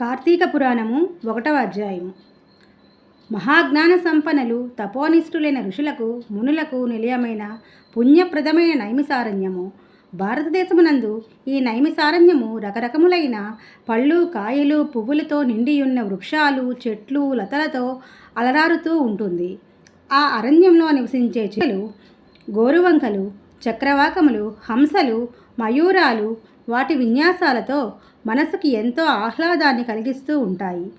కార్తీక పురాణము ఒకటవ అధ్యాయము. మహాజ్ఞాన సంపన్నులు తపోనిష్ఠులైన ఋషులకు మునులకు నిలయమైన పుణ్యప్రదమైన నైమిసారణ్యము. భారతదేశమునందు ఈ నైమిసారణ్యము రకరకములైన పళ్ళు కాయలు పువ్వులతో నిండియున్న వృక్షాలు చెట్లు లతలతో అలరారుతూ ఉంటుంది. ఆ అరణ్యంలో నివసించే చెలు గోరువంకలు చక్రవాకములు హంసలు మయూరాలు వాటి విన్యాసాలతో మనసుకి ఎంతో ఆహ్లాదాన్ని కలిగిస్తూ ఉంటాయి.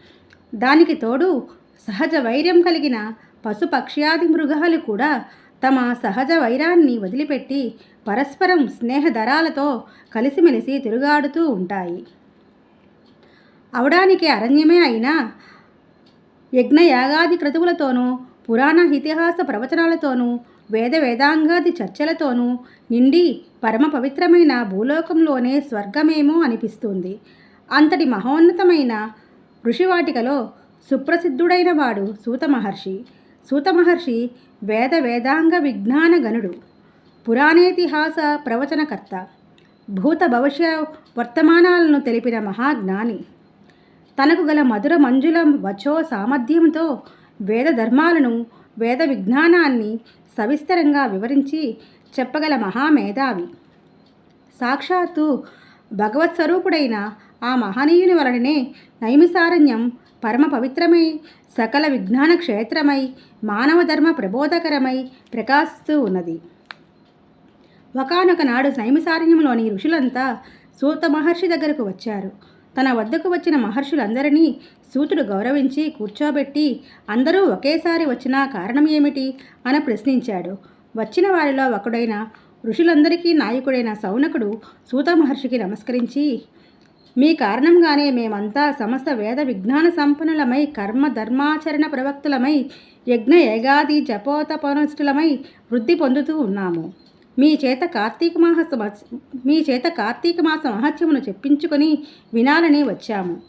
దానికి తోడు సహజ వైర్యం కలిగిన పశుపక్ష్యాది మృగాలు కూడా తమ సహజ వైరాన్ని వదిలిపెట్టి పరస్పరం స్నేహధరాలతో కలిసిమెలిసి తిరుగాడుతూ ఉంటాయి. అవడానికి అరణ్యమే అయినా యజ్ఞయాగాది క్రతువులతోనూ పురాణ ఇతిహాస ప్రవచనాలతోనూ వేద వేదాంగాది చర్చలతోనూ నిండి పరమ పవిత్రమైన భూలోకంలోనే స్వర్గమేమో అనిపిస్తుంది. అంతటి మహోన్నతమైన ఋషివాటికలో సుప్రసిద్ధుడైన వాడు సూత మహర్షి. సూత మహర్షి వేద వేదాంగ విజ్ఞాన గణుడు పురాణేతిహాస ప్రవచనకర్త భూత భవిష్య వర్తమానాలను తెలిపిన మహాజ్ఞాని. తనకు గల మధుర మంజుల వచో సామర్థ్యంతో వేద ధర్మాలను వేద విజ్ఞానాన్ని సవిస్తరంగా వివరించి చెప్పగల మహామేధావి. సాక్షాత్తు భగవత్ స్వరూపుడైన ఆ మహనీయుని వలననే నైమిసారణ్యం పరమ పవిత్రమై సకల విజ్ఞాన క్షేత్రమై మానవ ధర్మ ప్రబోధకరమై ప్రకాశిస్తూ ఉన్నది. ఒకనొక నాడు నైమిసారణ్యంలోని ఋషులంతా సూత మహర్షి దగ్గరకు వచ్చారు. తన వద్దకు వచ్చిన మహర్షులందరినీ సూతుడు గౌరవించి కూర్చోబెట్టి అందరూ ఒకేసారి వచ్చిన కారణం ఏమిటి? అని ప్రశ్నించాడు. వచ్చిన వారిలో ఒకడైన ఋషులందరికీ నాయకుడైన సౌనకుడు సూత మహర్షికి నమస్కరించి మీ కారణంగానే మేమంతా సమస్త వేద విజ్ఞాన సంపన్నులమై కర్మ ధర్మాచరణ ప్రవక్తులమై యజ్ఞ యగాది జపోతపనుష్ఠులమై వృద్ధి పొందుతూ ఉన్నాము. మీ చేత కార్తీక మాస మీ చేత కార్తీక మాస మహత్యమును చెప్పించుకొని వినాలని వచ్చాము.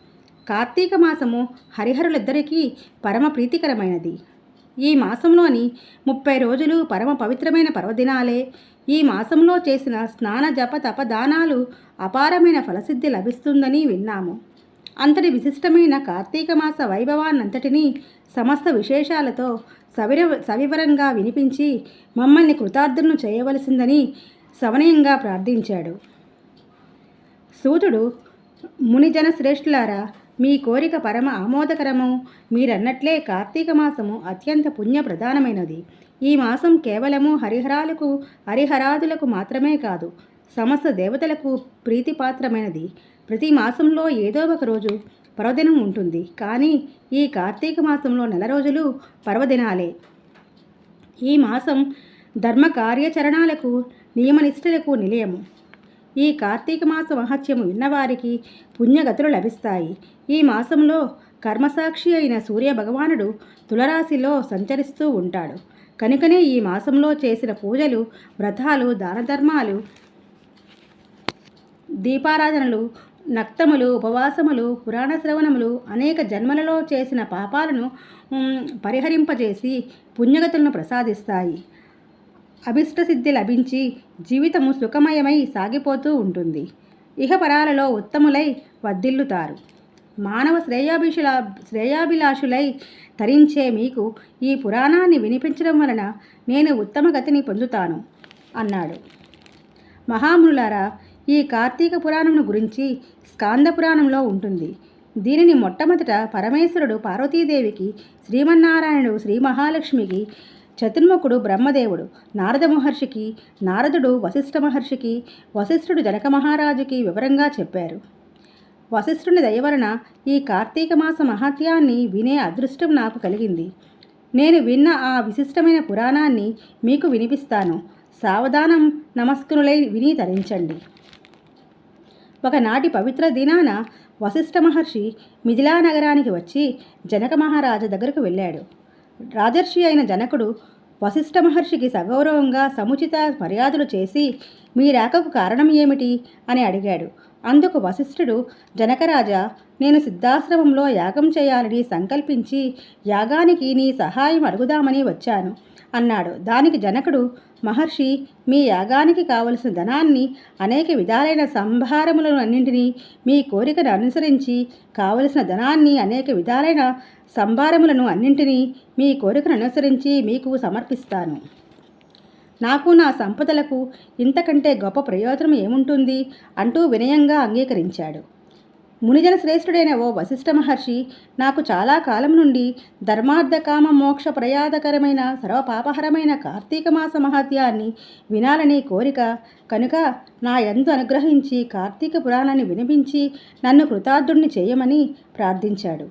కార్తీక మాసము హరిహరులిద్దరికీ పరమ ప్రీతికరమైనది. ఈ మాసంలోని ముప్పై రోజులు పరమ పవిత్రమైన పర్వదినాలే. ఈ మాసంలో చేసిన స్నాన జప తపదానాలు అపారమైన ఫలసిద్ధి లభిస్తుందని విన్నాము. అంతటి విశిష్టమైన కార్తీక మాస వైభవాన్నంతటినీ సమస్త విశేషాలతో సవిర సవివరంగా వినిపించి మమ్మల్ని కృతార్థులను చేయవలసిందని సవనీయంగా ప్రార్థించాడు. సూతుడు మునిజన శ్రేష్ఠులారా మీ కోరిక పరమ ఆమోదకరము. మీరన్నట్లే కార్తీక మాసము అత్యంత పుణ్య ప్రధానమైనది ఈ మాసం కేవలము హరిహరాలకు హరిహరాదులకు మాత్రమే కాదు సమస్త దేవతలకు ప్రీతిపాత్రమైనది. ప్రతి మాసంలో ఏదో ఒక రోజు పర్వదినం ఉంటుంది. కానీ ఈ కార్తీక మాసంలో నెల రోజులు పర్వదినాలే. ఈ మాసం ధర్మ కార్యాచరణాలకు నియమనిష్టలకు నిలయము. ఈ కార్తీక మాస మహత్యము విన్నవారికి పుణ్యగతులు లభిస్తాయి. ఈ మాసంలో కర్మసాక్షి అయిన సూర్య భగవానుడు తులరాశిలో సంచరిస్తూ ఉంటాడు. కనుకనే ఈ మాసంలో చేసిన పూజలు వ్రతాలు దాన ధర్మాలు దీపారాధనలు నక్తములు ఉపవాసములు పురాణ శ్రవణములు అనేక జన్మలలో చేసిన పాపాలను పరిహరింపజేసి పుణ్యగతులను ప్రసాదిస్తాయి. అభిష్టసిద్ధి లభించి జీవితము సుఖమయమై సాగిపోతూ ఉంటుంది. ఇహపరాలలో ఉత్తములై వర్ధిల్లుతారు. మానవ శ్రేయాభిషుల శ్రేయాభిలాషులై తరించే మీకు ఈ పురాణాన్ని వినిపించడం వలన నేను ఉత్తమ గతిని పొందుతాను అన్నాడు. మహామునులారా ఈ కార్తీక పురాణమును గురించి స్కాంద పురాణంలో ఉంటుంది. దీనిని మొట్టమొదట పరమేశ్వరుడు పార్వతీదేవికి శ్రీమన్నారాయణుడు శ్రీ మహాలక్ష్మికి చతుర్ముఖుడు బ్రహ్మదేవుడు నారద మహర్షికి నారదుడు వశిష్ఠ మహర్షికి వశిష్ఠుడు జనక మహారాజుకి వివరంగా చెప్పారు. వశిష్ఠుని దయవలన ఈ కార్తీక మాస మహత్యాన్ని వినే అదృష్టం నాకు కలిగింది. నేను విన్న ఆ విశిష్టమైన పురాణాన్ని మీకు వినిపిస్తాను. సావధానం నమస్కృలై విని తరించండి. ఒకనాటి పవిత్ర దినాన వశిష్ఠ మహర్షి మిథిలా నగరానికి వచ్చి జనక మహారాజు దగ్గరకు వెళ్ళాడు. రాజర్షి అయిన జనకుడు వశిష్ఠ మహర్షికి సగౌరవంగా సముచిత మర్యాదలు చేసి మీ రాకకు కారణం ఏమిటి? అని అడిగాడు. అందుకు వశిష్ఠుడు జనకరాజా నేను సిద్ధాశ్రమంలో యాగం చేయాలని సంకల్పించి యాగానికి నీ సహాయం అడుగుదామని వచ్చాను. అన్నాడు. దానికి జనకుడు మహర్షి మీ యాగానికి కావలసిన ధనాన్ని అనేక విధాలైన సంభారములను అన్నింటినీ మీ కోరికను అనుసరించి కావలసిన ధనాన్ని అనేక విధాలైన సంభారములను అన్నింటినీ మీ కోరికను అనుసరించి మీకు సమర్పిస్తాను. నాకు నా సంపదలకు ఇంతకంటే గొప్ప ప్రయోజనం ఏముంటుంది? అంటూ వినయంగా అంగీకరించాడు. మునిజన శ్రేష్ఠుడైన ఓ వశిష్ఠ మహర్షి నాకు చాలా కాలం నుండి ధర్మార్థకామ మోక్ష ప్రయాదకరమైన సర్వపాపహరమైన కార్తీక మాస మహత్యాన్ని వినాలని కోరిక కనుక నా ఎందు అనుగ్రహించి కార్తీక పురాణాన్ని వినిపించి నన్ను కృతార్థుణ్ణి చేయమని ప్రార్థించాడు.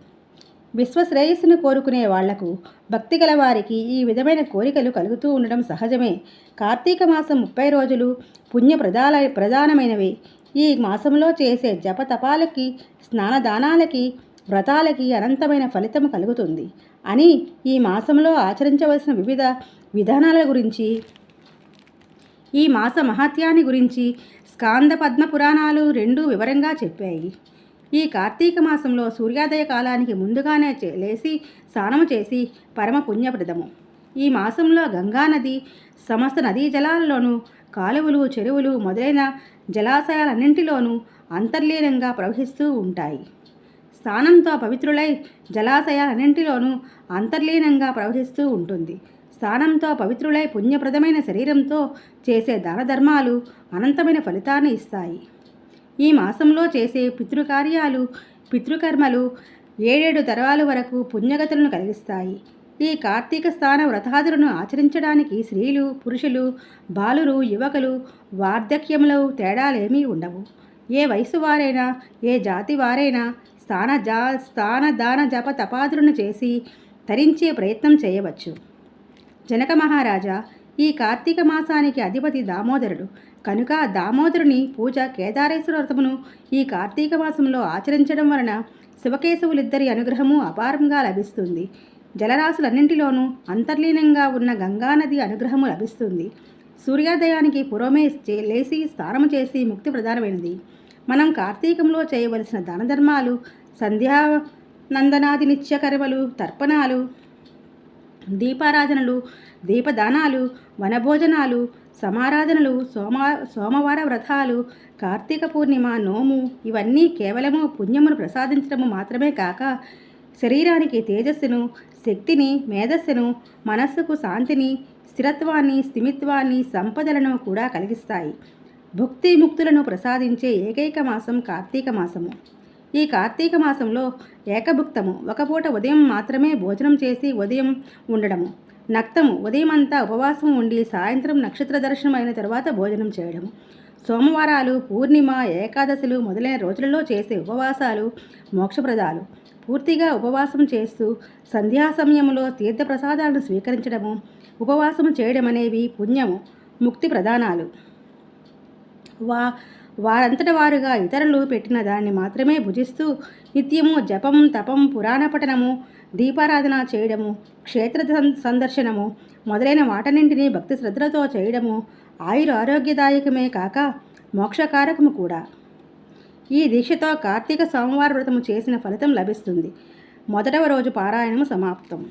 విశ్వశ్రేయస్సును కోరుకునే వాళ్ళకు భక్తి గల వారికి ఈ విధమైన కోరికలు కలుగుతూ ఉండడం సహజమే. కార్తీక మాసం ముప్పై రోజులు పుణ్య ప్రధాన ప్రధానమైనవి. ఈ మాసంలో చేసే జపతపాలకి స్నానదానాలకి వ్రతాలకి అనంతమైన ఫలితం కలుగుతుంది. అని ఈ మాసంలో ఆచరించవలసిన వివిధ విధానాల గురించి ఈ మాస మహత్యాన్ని గురించి స్కాంద పద్మ పురాణాలు రెండూ వివరంగా చెప్పాయి. ఈ కార్తీక మాసంలో సూర్యోదయ కాలానికి ముందుగానే చే- లేచి స్నానము చేసి పరమ పుణ్యప్రదము ఈ మాసంలో గంగానది సమస్త నదీ జలాలలోనూ కాలువలు చెరువులు మొదలైన జలాశయాలన్నింటిలోనూ అంతర్లీనంగా ప్రవహిస్తూ ఉంటాయి. స్థానంతో పవిత్రులై జలాశయాలన్నింటిలోనూ అంతర్లీనంగా ప్రవహిస్తూ ఉంటుంది. స్థానంతో పవిత్రులై పుణ్యప్రదమైన శరీరంతో చేసే దాన ధర్మాలు అనంతమైన ఫలితాన్ని ఇస్తాయి. ఈ మాసంలో చేసే పితృకార్యాలు పితృకర్మలు ఏడేడు తరాల వరకు పుణ్యగతులను కలిగిస్తాయి. ఈ కార్తీక స్థాన వ్రతాదులను ఆచరించడానికి స్త్రీలు పురుషులు బాలురు యువకులు వార్ధక్యంలో తేడాలేమీ ఉండవు. ఏ వయసు వారైనా ఏ జాతి వారైనా స్థాన జా స్థాన దాన జప తపాదులను చేసి తరించే ప్రయత్నం చేయవచ్చు. జనక మహారాజా ఈ కార్తీక మాసానికి అధిపతి దామోదరుడు. కనుక దామోదరుని పూజ కేదారేశ్వర వ్రతమును ఈ కార్తీక మాసంలో ఆచరించడం వలన శివకేశవులిద్దరి అనుగ్రహము అపారంగా లభిస్తుంది. జలరాశులన్నింటిలోనూ అంతర్లీనంగా ఉన్న గంగానది అనుగ్రహము లభిస్తుంది. సూర్యోదయానికి పురోమే చే- లేచి స్నానము చేసి ముక్తి ప్రధానమైనది. మనం కార్తీకంలో చేయవలసిన దానధర్మాలు సంధ్యా నందనాది నిత్యకర్మలు తర్పణాలు దీపారాధనలు దీపదానాలు వనభోజనాలు సమారాధనలు సోమ సోమవార వ్రతాలు కార్తీక పూర్ణిమ నోము ఇవన్నీ కేవలము పుణ్యమును ప్రసాదించడము మాత్రమే కాక శరీరానికి తేజస్సును శక్తిని మేధస్సును మనస్సుకు శాంతిని స్థిరత్వాన్ని స్థిమిత్వాన్ని సంపదలను కూడా కలిగిస్తాయి. భుక్తి ముక్తులను ప్రసాదించే ఏకైక మాసం కార్తీక మాసము. ఈ కార్తీక మాసంలో ఏకభుక్తము. ఒక పూట ఉదయం మాత్రమే భోజనం చేసి ఉదయం ఉండడము. నక్తము. ఉదయం అంతా ఉపవాసం ఉండి సాయంత్రం నక్షత్ర దర్శనం అయిన తర్వాత భోజనం చేయడం సోమవారాలు పూర్ణిమ ఏకాదశులు మొదలైన రోజులలో చేసే ఉపవాసాలు మోక్షప్రదాలు. పూర్తిగా ఉపవాసం చేస్తూ సంధ్యా సమయంలో తీర్థప్రసాదాలను స్వీకరించడము ఉపవాసం చేయడం అనేవి పుణ్యము ముక్తి ప్రధానాలు. వా వారంతట వారుగా ఇతరులు పెట్టిన దాన్ని మాత్రమే భుజిస్తూ నిత్యము జపం తపం పురాణ పఠనము దీపారాధన చేయడము క్షేత్ర సందర్శనము మొదలైన వాటన్నింటినీ భక్తి శ్రద్ధలతో చేయడము ఆయుర ఆరోగ్యదాయకమే కాక మోక్షకారకము కూడా. ఈ దీక్షతో కార్తీక సోమవార వ్రతము చేసిన ఫలితం లభిస్తుంది. మొదటవ రోజు పారాయణము సమాప్తం.